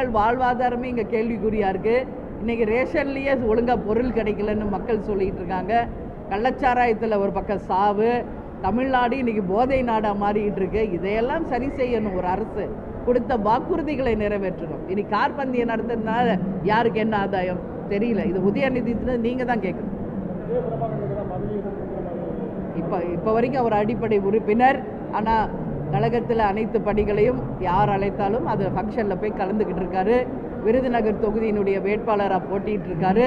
மக்கள் வாழ்வாதாரமே இங்கே கேள்விக்குறியாக இருக்குது இன்றைக்கி ரேஷன்லேயே ஒழுங்காக பொருள் கிடைக்கலன்னு மக்கள் சொல்லிகிட்டு இருக்காங்க. கள்ளச்சாராயத்தில் ஒரு பக்கம் சாவு தமிழ்நாடு இன்னைக்கு போதை நாடாக மாறிக்கிட்டு இருக்கு. இதையெல்லாம் சரி செய்யணும் ஒரு அரசு. கொடுத்த வாக்குறுதிகளை நிறைவேற்றணும். இனி கார் பந்தயம் நடத்துறதுனால யாருக்கு என்ன ஆதாயம்? தெரியல. இது உதயநிதி நீங்கள் தான் கேட்கணும். இப்போ இப்போ வரைக்கும் அவர் அடிப்படை உறுப்பினர். ஆனால் கழகத்தில் அனைத்து பணிகளையும் யார் அழைத்தாலும் அது ஃபங்க்ஷனில் போய் கலந்துக்கிட்டு இருக்காரு. விருதுநகர் தொகுதியினுடைய வேட்பாளராக போட்டிகிட்டு இருக்காரு.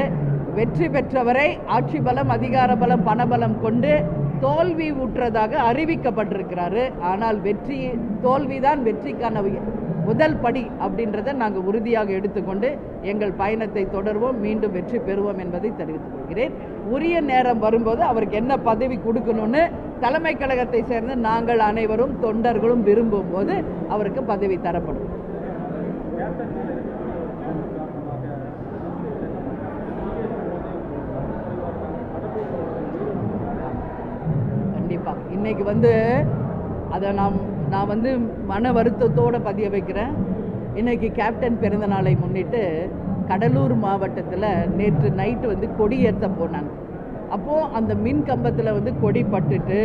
வெற்றி பெற்றவரை ஆட்சி பலம் அதிகார பலம் பணபலம் கொண்டு தோல்வி ஊற்றதாக அறிவிக்கப்பட்டிருக்கிறாரு. ஆனால் வெற்றி தோல்விதான் வெற்றிக்கான முதல் படி அப்படின்றத நாங்கள் உறுதியாக எடுத்துக்கொண்டு எங்கள் பயணத்தை தொடர்வோம் மீண்டும் வெற்றி பெறுவோம் என்பதை தெரிவித்துக் கொள்கிறேன். உரிய நேரம் வரும்போது அவருக்கு என்ன பதவி கொடுக்கணும்னு தலைமை கழகத்தை சேர்ந்த நாங்கள் அனைவரும் தொண்டர்களும் விரும்பும் போது அவருக்கு பதவி தரப்படும். கண்டிப்பாக இன்னைக்கு வந்து அதை நாம் நான் வந்து மன வருத்தத்தோடு பதிய வைக்கிறேன். இன்னைக்கு கேப்டன் பிறந்த நாளை முன்னிட்டு கடலூர் மாவட்டத்தில் நேற்று நைட்டு வந்து கொடி ஏற்ற போனாங்க. அப்போது அந்த மின் கம்பத்தில் வந்து கொடி பட்டுட்டு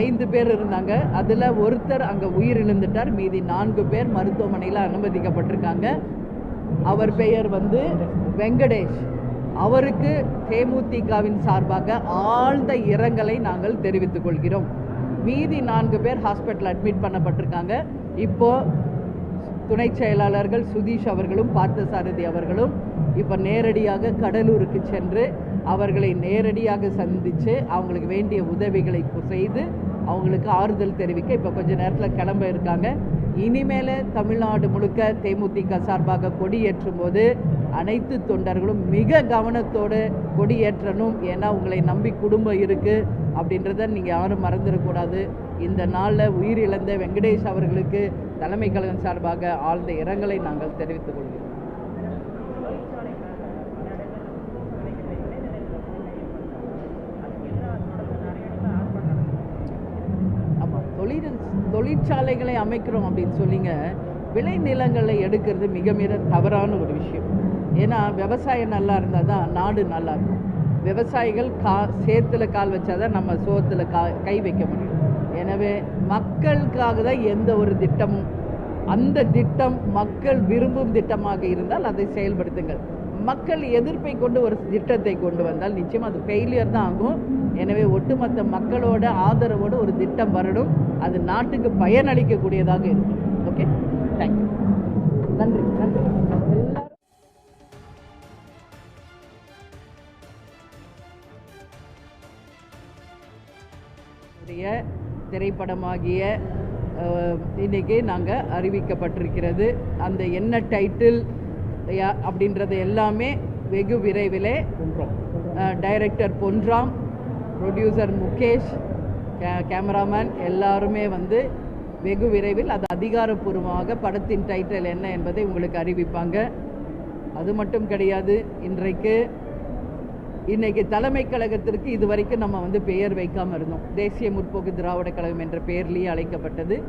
ஐந்து பேர் இருந்தாங்க. அதில் ஒருத்தர் அங்கே உயிரிழந்துட்டார். மீதி நான்கு பேர் மருத்துவமனையில் அனுமதிக்கப்பட்டிருக்காங்க. அவர் பெயர் வந்து வெங்கடேஷ். அவருக்கு தேமுதிகவின் சார்பாக ஆழ்ந்த இரங்கலை நாங்கள் தெரிவித்துக் கொள்கிறோம். மீதி நான்கு பேர் ஹாஸ்பிட்டல் அட்மிட் பண்ணப்பட்டிருக்காங்க. இப்போ துணை செயலாளர்கள் சுதீஷ் அவர்களும் பார்த்தசாரதி அவர்களும் இப்போ நேரடியாக கடலூருக்கு சென்று அவர்களை நேரடியாக சந்தித்து அவங்களுக்கு வேண்டிய உதவிகளை செய்து அவங்களுக்கு ஆறுதல் தெரிவிக்க இப்போ கொஞ்ச நேரத்தில் கிளம்ப இருக்காங்க. இனிமேல் தமிழ்நாடு முழுக்க தேமுதிக சார்பாக கொடியேற்றும் போது அனைத்து தொண்டர்களும் மிக கவனத்தோடு கொடியேற்றணும். ஏன்னா உங்களை நம்பி குடும்பம் இருக்குது அப்படின்றத நீங்கள் யாரும் மறந்துடக்கூடாது இந்த நாளில் உயிரிழந்த வெங்கடேஷ் அவர்களுக்கு தலைமை கழகம் சார்பாக ஆழ்ந்த இரங்கலை நாங்கள் தெரிவித்துக் கொள்கிறோம். தொழிற்சாலைகளை அமைக்கிறோம் அப்படின்னு சொல்லிங்க விளை நிலங்களை எடுக்கிறது மிக மிக தவறான ஒரு விஷயம். ஏன்னா விவசாயம் நல்லா இருந்தால் தான் நாடு நல்லா இருக்கும். விவசாயிகள் கா சேத்துல கால் வச்சாதான் நம்ம சோத்துல கா கை வைக்க முடியும். எனவே மக்களுக்காக தான் எந்த ஒரு திட்டமும் அந்த திட்டம் மக்கள் விரும்பும் திட்டமாக இருந்தால் அதை செயல்படுத்துங்கள். மக்கள் எதிர்ப்பை கொண்டு ஒரு திட்டத்தை கொண்டு வந்தால் நிச்சயம் அது ஃபெயிலியர் தான் ஆகும். எனவே ஒட்டுமொத்த மக்களோட ஆதரவோடு ஒரு திட்டம் வரணும். அது நாட்டுக்கு பயனளிக்கக்கூடியதாக இருக்கும். ஓகே தேங்க்யூ நன்றி. நன்றி. எல்லாரும் உடைய திரைப்படமாகிய இன்னைக்கு நாங்கள் அறிவிக்கப்பட்டிருக்கிறது. அந்த என்ன டைட்டில் அப்படின்றது எல்லாமே வெகு விரைவிலே டைரக்டர் பொன்ராம் ப்ரொடியூசர் முகேஷ் கே- கேமராமேன் எல்லாருமே வந்து வெகு விரைவில் அது அதிகாரப்பூர்வமாக படத்தின் டைட்டில் என்ன என்பதை உங்களுக்கு அறிவிப்பாங்க. அது மட்டும் கிடையாது இன்றைக்கு இன்னைக்கு தலைமை கழகத்திற்கு இதுவரைக்கும் நம்ம வந்து பெயர் வைக்காம இருந்தோம். தேசிய முற்போக்கு திராவிட கழகம் என்ற பெயர்லேயே அழைக்கப்பட்டது.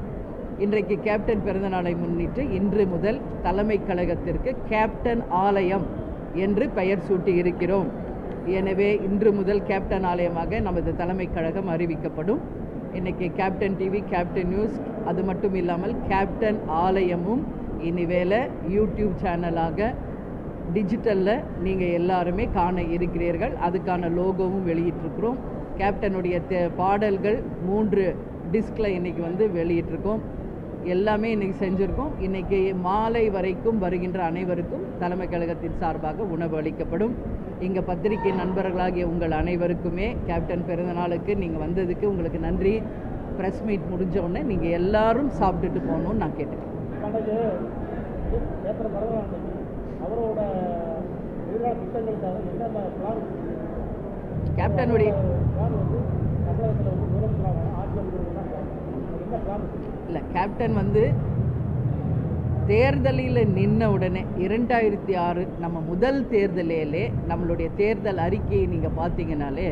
இன்றைக்கு கேப்டன் பிறந்தநாளை முன்னிட்டு இன்று முதல் தலைமை கழகத்திற்கு கேப்டன் ஆலயம் என்று பெயர் சூட்டி இருக்கிறோம் எனவே இன்று முதல் கேப்டன் ஆலயமாக நமது தலைமை கழகம் அறிவிக்கப்படும். இன்றைக்கி கேப்டன் டிவி கேப்டன் நியூஸ் அது மட்டும் இல்லாமல் கேப்டன் ஆலயமும் இனிவேளை யூடியூப் சேனலாக டிஜிட்டலில் நீங்கள் எல்லாருமே காண இருக்கிறீர்கள். அதுக்கான லோகோவும் வெளியிட்டிருக்கிறோம். கேப்டனுடைய தே பாடல்கள் மூன்று டிஸ்கில் இன்னைக்கு வந்து வெளியிட்டிருக்கோம். எல்லாமே இன்னைக்கு செஞ்சுருக்கோம். இன்னைக்கு மாலை வரைக்கும் வருகின்ற அனைவருக்கும் தலைமை கழகத்தின் சார்பாக உணவு அளிக்கப்படும். இங்கே பத்திரிகை நண்பர்களாகிய உங்கள் அனைவருக்குமே கேப்டன் பிறந்தநாளுக்கு நீங்கள் வந்ததுக்கு உங்களுக்கு நன்றி. ப்ரெஸ் மீட் முடிஞ்ச உடனே நீங்கள் எல்லாரும் சாப்பிட்டுட்டு போகணும்னு நான் கேட்டுக்கிறேன் கேப்டனுடைய இல்லை கேப்டன் வந்து தேர்தலில் நின்ன உடனே இரண்டாயிரத்தி ஆறு நம்ம முதல் தேர்தலிலே நம்மளுடைய தேர்தல் அறிக்கையை நீங்கள் பார்த்தீங்கனாலே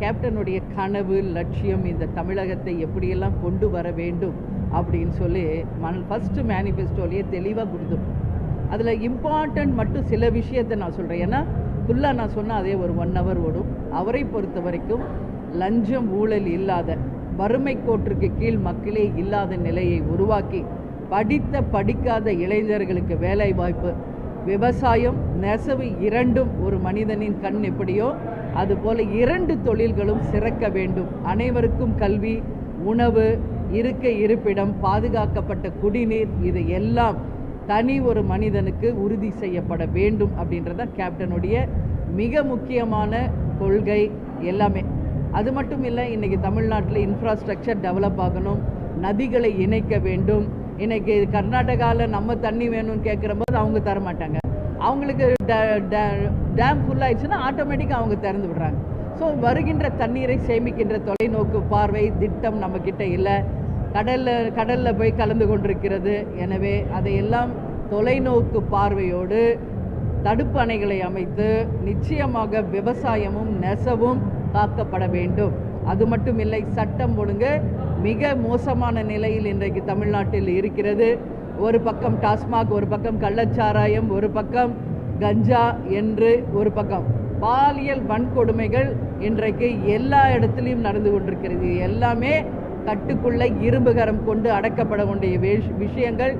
கேப்டனுடைய கனவு லட்சியம் இந்த தமிழகத்தை எப்படியெல்லாம் கொண்டு வர வேண்டும் அப்படின்னு சொல்லி மன் ஃபஸ்ட்டு மேனிஃபெஸ்டோலேயே தெளிவாக கொடுத்துருக்கோம் அதில் இம்பார்ட்டன்ட் மட்டும் சில விஷயத்தை நான் சொல்கிறேன் ஏன்னா ஃபுல்லாக நான் சொன்னால் அதே ஒரு ஒன் ஹவர் ஓடும். அவரை பொறுத்த வரைக்கும் லஞ்சம் ஊழல் இல்லாத வறுமை கோட்டிற்கு கீழ் மக்களே இல்லாத நிலையை உருவாக்கி படித்த படிக்காத இளைஞர்களுக்கு வேலை வாய்ப்பு விவசாயம் நெசவு இரண்டும் ஒரு மனிதனின் கண் எப்படியோ அதுபோல இரண்டு தொழில்களும் சிறக்க வேண்டும். அனைவருக்கும் கல்வி உணவு இருக்க இருப்பிடம் பாதுகாக்கப்பட்ட குடிநீர் இது எல்லாம் தனி ஒரு மனிதனுக்கு உறுதி செய்யப்பட வேண்டும் அப்படின்றத கேப்டனுடைய மிக முக்கியமான கொள்கை எல்லாமே. அது மட்டும் இல்லை இன்னைக்கு தமிழ்நாட்டில் இன்ஃப்ராஸ்ட்ரக்சர் டெவலப் ஆகணும் நதிகளை இணைக்க வேண்டும். இன்றைக்கி கர்நாடகாவில் நம்ம தண்ணி வேணும்னு கேட்குற போது அவங்க தர மாட்டாங்க அவங்களுக்கு டேம் ஃபுல்லாகிடுச்சுன்னா ஆட்டோமேட்டிக்காக அவங்க திறந்து விடுறாங்க. ஸோ வருகின்ற தண்ணீரை சேமிக்கின்ற தொலைநோக்கு பார்வை திட்டம் நம்மக்கிட்ட இல்லை. கடலில் கடலில் போய் கலந்து கொண்டிருக்கிறது. எனவே அதையெல்லாம் தொலைநோக்கு பார்வையோடு தடுப்பு அணைகளை அமைத்து நிச்சயமாக விவசாயமும் நெசவும் காக்கப்பட வேண்டும். அது மட்டும் இல்லை சட்டம் ஒழுங்கு மிக மோசமான நிலையில் இன்றைக்கு தமிழ்நாட்டில் இருக்கிறது. ஒரு பக்கம் டாஸ்மாக் ஒரு பக்கம் கள்ளச்சாராயம் ஒரு பக்கம் கஞ்சா என்று ஒரு பக்கம். பாலியல் வன்கொடுமைகள் இன்றைக்கு எல்லா இடத்துலையும் நடந்து கொண்டிருக்கிறது. எல்லாமே கட்டுக்குள்ளே இரும்புகரம் கொண்டு அடக்கப்பட வேண்டிய விஷயங்கள்.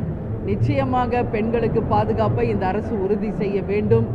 நிச்சயமாக பெண்களுக்கு பாதுகாப்பை இந்த அரசு உறுதி செய்ய வேண்டும்.